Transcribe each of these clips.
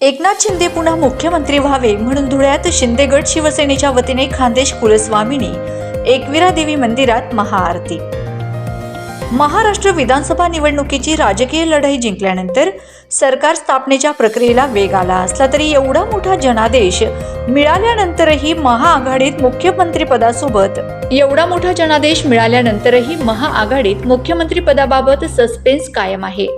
एकनाथ शिंदे पुन्हा मुख्यमंत्री व्हावे म्हणून धुळ्यात शिंदेगड शिवसेनेच्या वतीने खानदेश कुलस्वामिनी एकविरा देवी मंदिरात महाआरती. महाराष्ट्र विधानसभा निवडणुकीची राजकीय लढाई जिंकल्यानंतर सरकार स्थापनेच्या प्रक्रियेला वेग आला असला तरी एवढा मोठा जनादेश मिळाल्यानंतरही महाआघाडीत मुख्यमंत्रीपदासोबत एवढा मोठा जनादेश मिळाल्यानंतरही महाआघाडीत मुख्यमंत्रीपदाबाबत सस्पेन्स कायम आहे.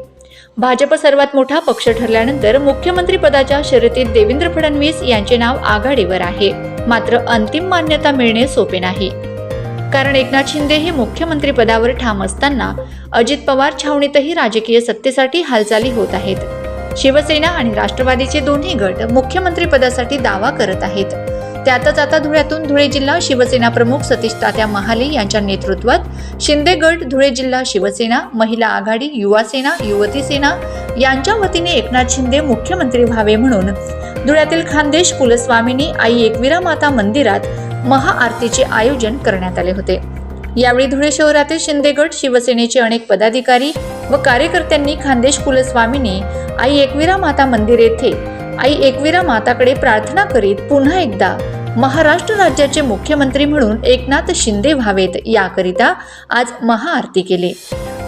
भाजप सर्वात मोठा पक्ष ठरल्यानंतर मुख्यमंत्री पदाच्या शर्यतीत देवेंद्र फडणवीस यांचे नाव आघाडीवर आहे. मात्र अंतिम मान्यता मिळणे सोपे नाही. कारण एकनाथ शिंदे हे मुख्यमंत्री पदावर ठाम असताना अजित पवार छावणीतही राजकीय सत्तेसाठी हालचाली होत आहेत. शिवसेना आणि राष्ट्रवादीचे दोन्ही गट मुख्यमंत्री पदासाठी दावा करत आहेत. त्यातच आता धुळ्यातून धुळे जिल्हा शिवसेना प्रमुख सतीश तात्या महाले यांच्या नेतृत्वात शिंदे गट धुळे जिल्हा शिवसेना महिला आघाडी युवा सेना युवती सेना यांच्या वतीने एकनाथ शिंदे मुख्यमंत्री व्हावे म्हणून धुळ्यातील खानदेश कुलस्वामिनी आई एकविरा माता मंदिरात महाआरतीचे आयोजन करण्यात आले होते. यावेळी धुळे शहरातील शिंदेगड शिवसेनेचे अनेक पदाधिकारी व कार्यकर्त्यांनी खानदेश कुलस्वामिनी आई एकविरा माता मंदिर येथे आई एकविरा माताकडे प्रार्थना करीत पुन्हा एकदा महाराष्ट्र राज्याचे मुख्यमंत्री म्हणून एकनाथ शिंदे व्हावेत. याकरिता आज महाआरती केली.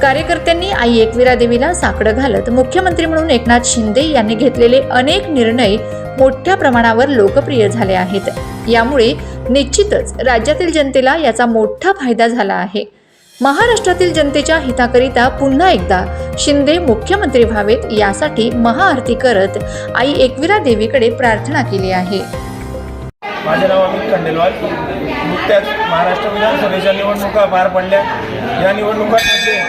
कार्यकर्त्यांनी आई एकविरा देवीला साकडं घालत मुख्यमंत्री म्हणून एकनाथ शिंदे यांनी घेतलेले अनेक निर्णय मोठ्या प्रमाणावर लोकप्रिय झाले आहेत. यामुळे निश्चितच राज्यातील जनतेला याचा मोठा फायदा झाला आहे. महाराष्ट्रातील जनतेच्या हिताकरिता पुन्हा एकदा शिंदे मुख्यमंत्री व्हावेत यासाठी महाआरती करत आई एकविरा देवीकडे प्रार्थना केली आहे. माझे नाव अमित खंडेलवाल. नुकत्याच महाराष्ट्र विधानसभेच्या निवडणुका पार पडल्या. या निवडणुकांमध्ये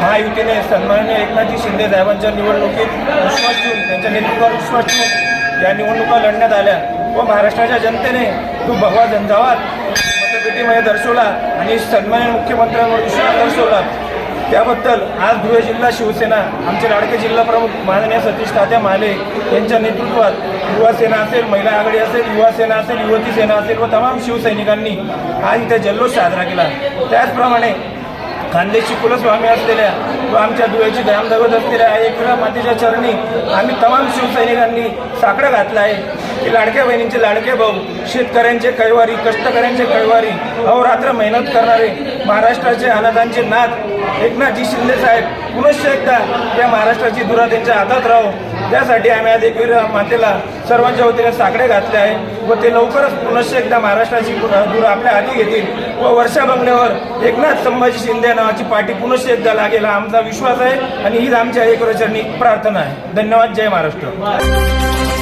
महायुतीने सन्माननीय एकनाथजी शिंदे साहेबांच्या निवडणुकीत विश्वास ठेवून त्यांच्या नेतृत्वावर विश्वास ठेवून या निवडणुका लढण्यात आल्या व महाराष्ट्राच्या जनतेने तू भगवा झंझावात मतपेटीमध्ये दर्शवला आणि सन्मान्य मुख्यमंत्र्यांवर विश्वास दर्शवला. त्याबद्दल आज धुळे जिल्हा शिवसेना आमचे लाडके जिल्हा प्रमुख माननीय सतीश तात्या महाले यांच्या नेतृत्वात युवासेना असेल महिला आघाडी असेल युवासेना असेल युवती सेना असेल व तमाम शिवसैनिकांनी आज इथे जल्लोष साजरा केला. त्याचप्रमाणे खानदेशी कुलस्वामी असलेल्या व आमच्या धुळ्याची ग्रामदैवत असलेल्या एकविरा मातेच्या चरणी आम्ही तमाम शिवसैनिकांनी साकडं घातलं आहे. की लाडक्या बहिणींचे लाडके भाऊ शेतकऱ्यांचे कैवारी कष्टकऱ्यांचे कैवारी अहोरात्र मेहनत करणारे महाराष्ट्राचे अनाथांचे नाथ एकनाथजी शिंदे साहेब पुनश्च एकदा या महाराष्ट्राची धुरा त्यांच्या हातात राहो. त्यासाठी आम्ही आज एकवीर मातेला सर्वांच्या वतीने साकडे घातले आहे व ते लवकरच पुनश्च एकदा महाराष्ट्राची धुरा आपल्या हाती घेतील व वर्षा बंगल्यावर एकनाथ संभाजी शिंदे नावाची पाठी पुनश्च एकदा लागेल हा आमचा विश्वास आहे आणि हीच आमच्या एक प्रार्थना आहे. धन्यवाद. जय महाराष्ट्र.